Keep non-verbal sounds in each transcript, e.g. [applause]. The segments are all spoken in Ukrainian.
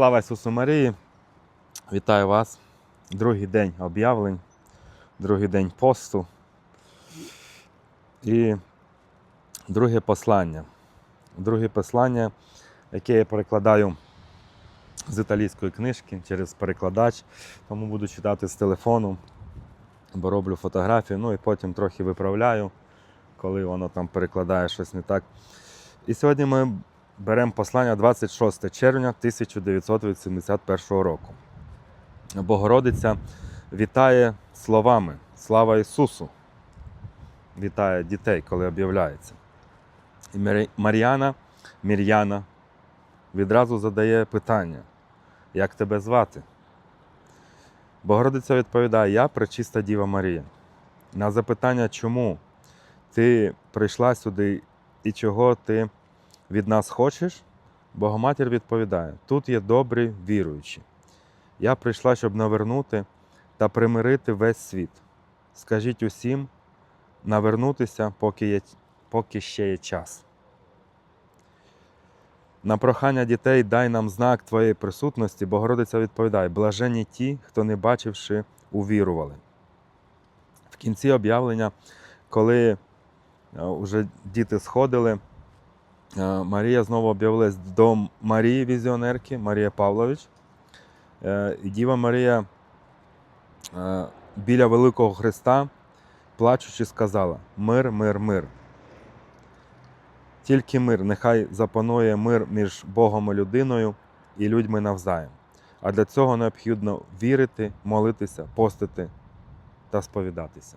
Слава Ісусу Марії! Вітаю вас! Другий день об'явлень, другий день посту. І друге послання. Друге послання, яке я перекладаю з італійської книжки через перекладач, тому буду читати з телефону, бо роблю фотографії, ну і потім трохи виправляю, коли воно там перекладає щось не так. І сьогодні ми беремо послання 26 червня 1981 року. Богородиця вітає словами Слава Ісусу! Вітає дітей, коли об'являється. І Мар'яна, Мір'яна відразу задає питання: як тебе звати? Богородиця відповідає: Я пречиста Діва Марія. На запитання, чому ти прийшла сюди і чого ти від нас хочеш? Богоматір відповідає: тут є добрі віруючі. Я прийшла, щоб навернути та примирити весь світ. Скажіть усім навернутися, поки, є, поки ще є час. На прохання дітей дай нам знак твоєї присутності, Богородиця відповідає: блажені ті, хто не бачивши, увірували. В кінці об'явлення, коли вже діти сходили, Е, Марія знову об'явилась до Марії візіонерки, Марія Павлович. Е, Діва Марія е, біля Великого Христа, плачучи, сказала: Мир, мир, мир. Тільки мир, нехай запанує мир між Богом і людиною і людьми навзаєм. А для цього необхідно вірити, молитися, постити та сповідатися.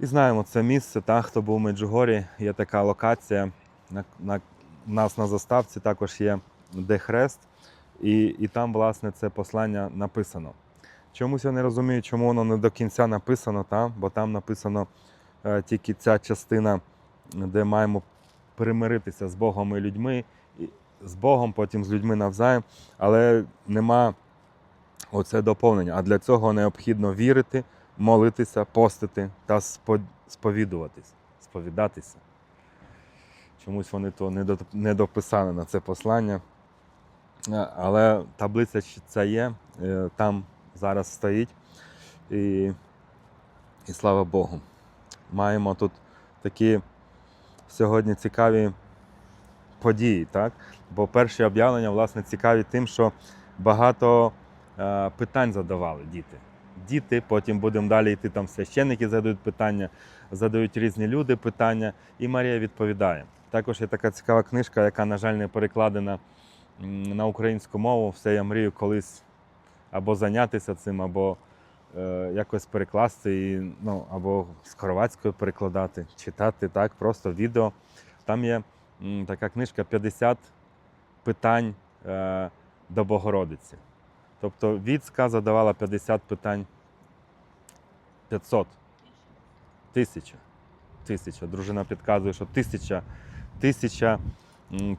І знаємо це місце, та, хто був у Меджугорі, є така локація. На, на, у нас на заставці також є де хрест, і, і там, власне, це послання написано. Чомусь я не розумію, чому воно не до кінця написано, та? бо там написано е, тільки ця частина, де маємо примиритися з Богом і людьми, і, з Богом, потім з людьми навзаєм, але нема оце доповнення. А для цього необхідно вірити, молитися, постити та сповідуватись, сповідатися. Чомусь вони то не дописали на це послання. Е, Але таблиця ця є, е, там зараз стоїть. І, і слава Богу. Маємо тут такі сьогодні цікаві події, так? Бо перші об'явлення, власне, цікаві тим, що багато е, питань задавали діти. Діти, потім будемо далі йти, там священники задають питання, задають різні люди питання, і Марія відповідає. Також є така цікава книжка, яка, на жаль, не перекладена на українську мову. Все я мрію колись або зайнятися цим, або е, якось перекласти, і, ну, або з хорватською перекладати, читати так, просто відео. Там є м, така книжка 50 питань е, до Богородиці. Тобто Віцка задавала 50 питань 500. Тисяча. Тисяча. Дружина підказує, що тисяча, тисяча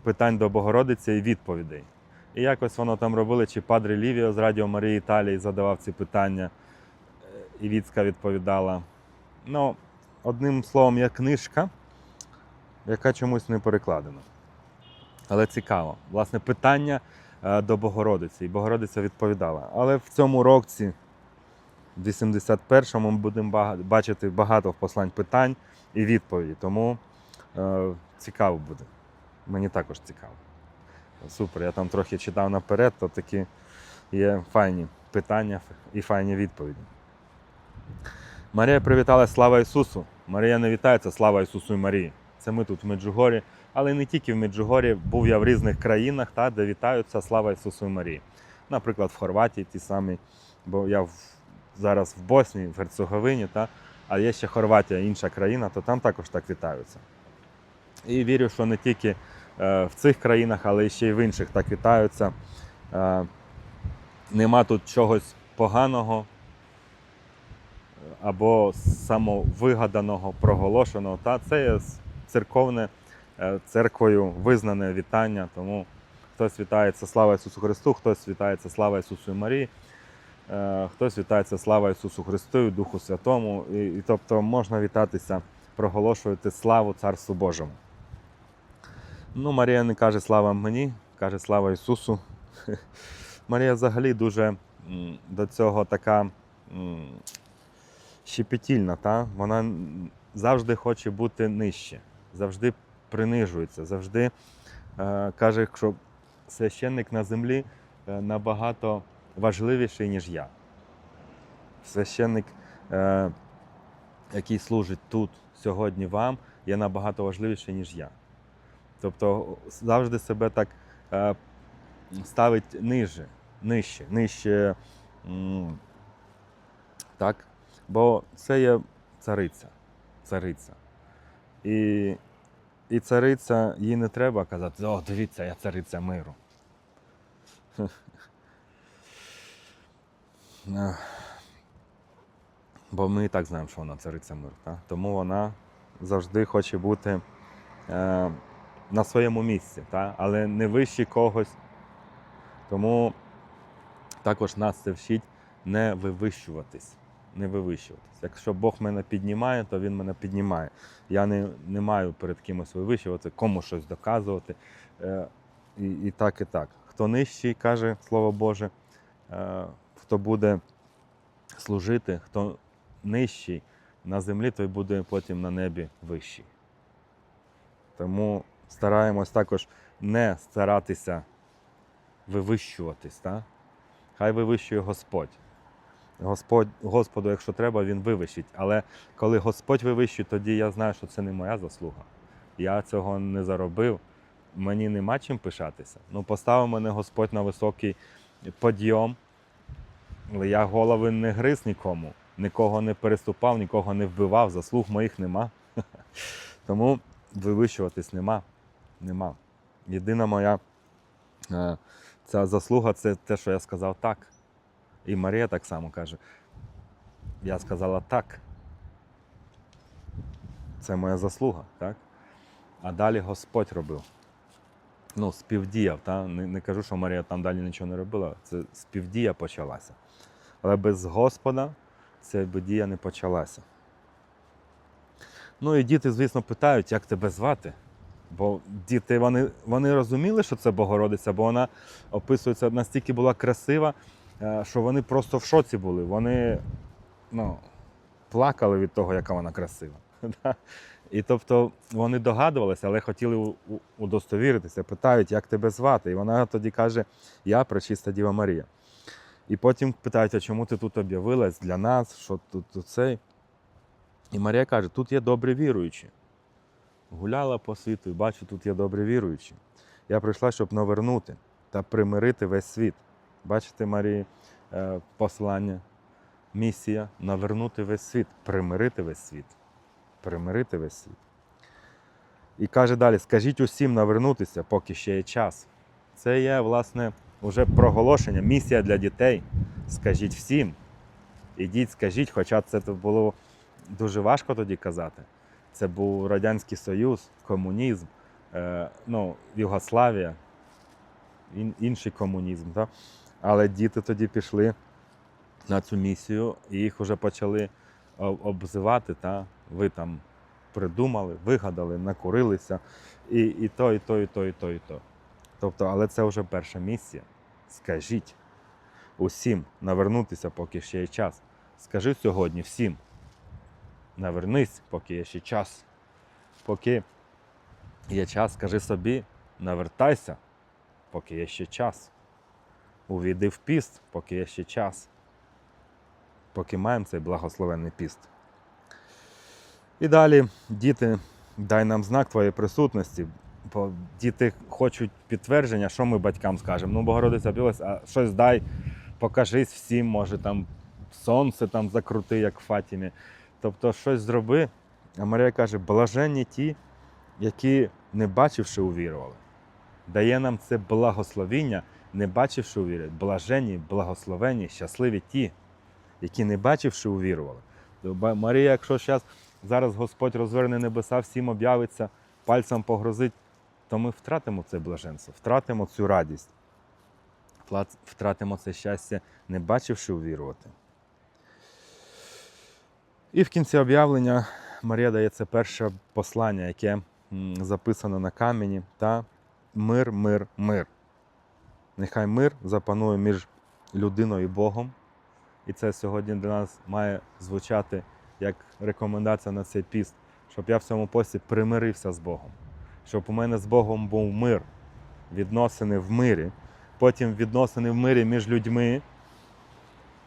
питань до Богородиці і відповідей. І якось воно там робили, чи Падре Лівіо з Радіо Марії Італії задавав ці питання, е, і Віцка відповідала. Ну, одним словом, є книжка, яка чомусь не перекладена. Але цікаво. Власне, питання е, до Богородиці. І Богородиця відповідала. Але в цьому році, в 81-му, ми будемо бачити багато послань питань і відповіді. Тому е, цікаво буде. Мені також цікаво. Супер, я там трохи читав наперед, то такі є файні питання і файні відповіді. Марія привітала слава Ісусу. Марія не вітається, слава Ісусу і Марії. Це ми тут в Меджугорі, але не тільки в Меджугорі, був я в різних країнах, та, де вітаються слава Ісусу і Марії. Наприклад, в Хорватії ті самі, бо я в, зараз в Боснії, в Герцеговині, та, а є ще Хорватія, інша країна, то там також так вітаються. І вірю, що не тільки е, в цих країнах, але ще й в інших так вітаються. Е, нема тут чогось поганого або самовигаданого, проголошеного. Та це є церковне, е, церквою визнане вітання. Тому хтось вітається слава Ісусу Христу, хтось вітається слава Ісусу і Марії. Е, хтось вітається слава Ісусу Христу, Духу Святому. І, і тобто можна вітатися, проголошувати славу Царству Божому. Ну, Марія не каже слава мені, каже слава Ісусу. [laughs] Марія взагалі дуже до цього така щепетільна. Та? Вона завжди хоче бути нижче, завжди принижується, завжди е, каже, що священник на землі е, набагато важливіший, ніж я. Священник, е, який служить тут сьогодні вам, є набагато важливіший, ніж я. Тобто завжди себе так е, ставить ниже, нижче, нижче. Так? Бо це є цариця. цариця. І, і цариця, їй не треба казати, о, дивіться, я цариця миру. Ех. Бо ми і так знаємо, що вона цариця миру. Так? Тому вона завжди хоче бути е, на своєму місці, та? але не вище когось. Тому також нас це вчить не вивищуватись. Не вивищуватись. Якщо Бог мене піднімає, то Він мене піднімає. Я не, не маю перед кимось вивищувати, кому щось доказувати. Е, і, і так, і так. Хто нижчий, каже Слово Боже, е, хто буде служити, хто нижчий на землі, той буде потім на небі вищий. Тому стараємось також не старатися вивищуватись. Так? Хай вивищує Господь. Господь, Господу, якщо треба, він вивищить. Але коли Господь вивищує, тоді я знаю, що це не моя заслуга. Я цього не заробив. Мені нема чим пишатися. Ну, поставив мене Господь на високий подйом. Але я голови не гриз нікому, нікого не переступав, нікого не вбивав, заслуг моїх нема. [laughs] Тому вивищуватись нема. нема. Єдина моя е, ця заслуга це те, що я сказав так. І Марія так само каже. Я сказала так. Це моя заслуга, так? А далі Господь робив. Ну, співдіяв, та? Не, не кажу, що Марія там далі нічого не робила. Це співдія почалася. Але без Господа ця дія не почалася. Ну і діти, звісно, питають, як тебе звати. Бо діти вони, вони розуміли, що це Богородиця, бо вона описується настільки була красива, е, що вони просто в шоці були. Вони ну, плакали від того, яка вона красива. [laughs] І тобто вони догадувалися, але хотіли удостовіритися, питають, як тебе звати. І вона тоді каже: Я пречиста Діва Марія. І потім питають, а чому ти тут об'явилась для нас, що тут, тут цей. І Марія каже, тут є добрі віруючі. Гуляла по світу і бачу, тут є добрі віруючі. Я прийшла, щоб навернути та примирити весь світ. Бачите, Марії, е, послання, місія навернути весь світ, примирити весь світ. Примирити весь світ. І каже далі: скажіть усім навернутися, поки ще є час. Це є, власне, уже проголошення, місія для дітей. Скажіть всім. Ідіть, скажіть, хоча це було дуже важко тоді казати. Це був Радянський Союз, комунізм, е, ну, Югославія, ін, інший комунізм. Так? Але діти тоді пішли на цю місію і їх вже почали обзивати. Та? Ви там придумали, вигадали, накурилися, і, і то, і то, і то, і то, і то. Тобто, але це вже перша місія. Скажіть усім навернутися, поки ще є час. Скажи сьогодні всім. Навернись, поки є ще час. Поки є час, скажи собі, навертайся, поки є ще час. Увійди в піст, поки є ще час. Поки маємо цей благословенний піст. І далі, діти, дай нам знак твоєї присутності. Бо діти хочуть підтвердження, що ми батькам скажемо. Ну, Богородиця білась, а щось дай, покажись всім, може там сонце там закрути, як в Фатімі. Тобто щось зроби. А Марія каже: блаженні ті, які, не бачивши, увірували. Дає нам це благословіння, не бачивши увірять. Блаженні, благословенні, щасливі ті, які не бачивши, увірували. Марія, якщо зараз, зараз Господь розверне небеса, всім об'явиться, пальцем погрозить, то ми втратимо це блаженство, втратимо цю радість, втратимо це щастя, не бачивши увірувати. І в кінці об'явлення Марія дає це перше послання, яке записано на камені, та мир, мир, мир. Нехай мир запанує між людиною і Богом. І це сьогодні для нас має звучати як рекомендація на цей піст, щоб я в цьому пості примирився з Богом, щоб у мене з Богом був мир, відносини в мирі, потім відносини в мирі між людьми,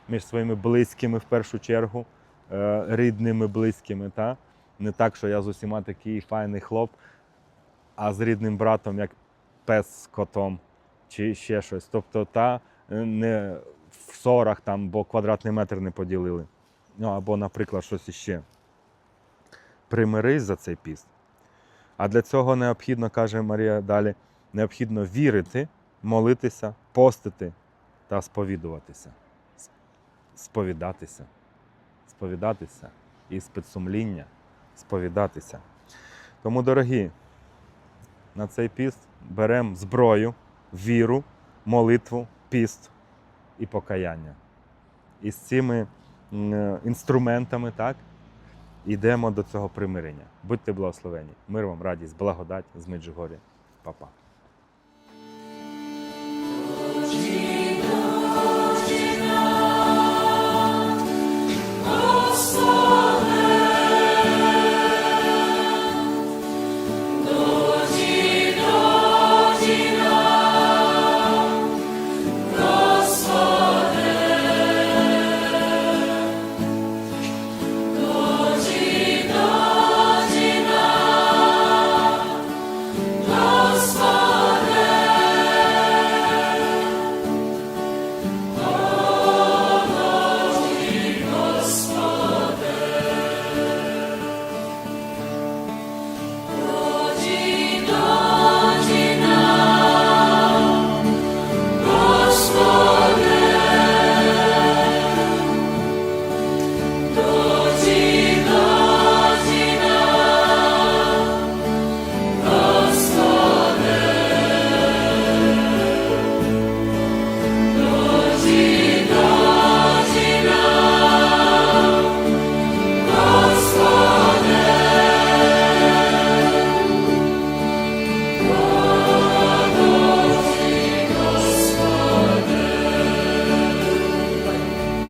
між своїми близькими в першу чергу, е, рідними близькими. Та? Не так, що я з усіма такий файний хлоп, а з рідним братом, як пес з котом, чи ще щось. Тобто, та е, не в ссорах там, бо квадратний метр не поділили. Ну, або, наприклад, щось іще. Примирись за цей піст. А для цього необхідно, каже Марія далі, необхідно вірити, молитися, постити та сповідуватися. Сповідатися. Сповідатися і з підсумління сповідатися. Тому, дорогі, на цей піст беремо зброю, віру, молитву, піст і покаяння. І з цими інструментами так, йдемо до цього примирення. Будьте благословені. Мир вам, радість, благодать з Меджугорі. Па-па.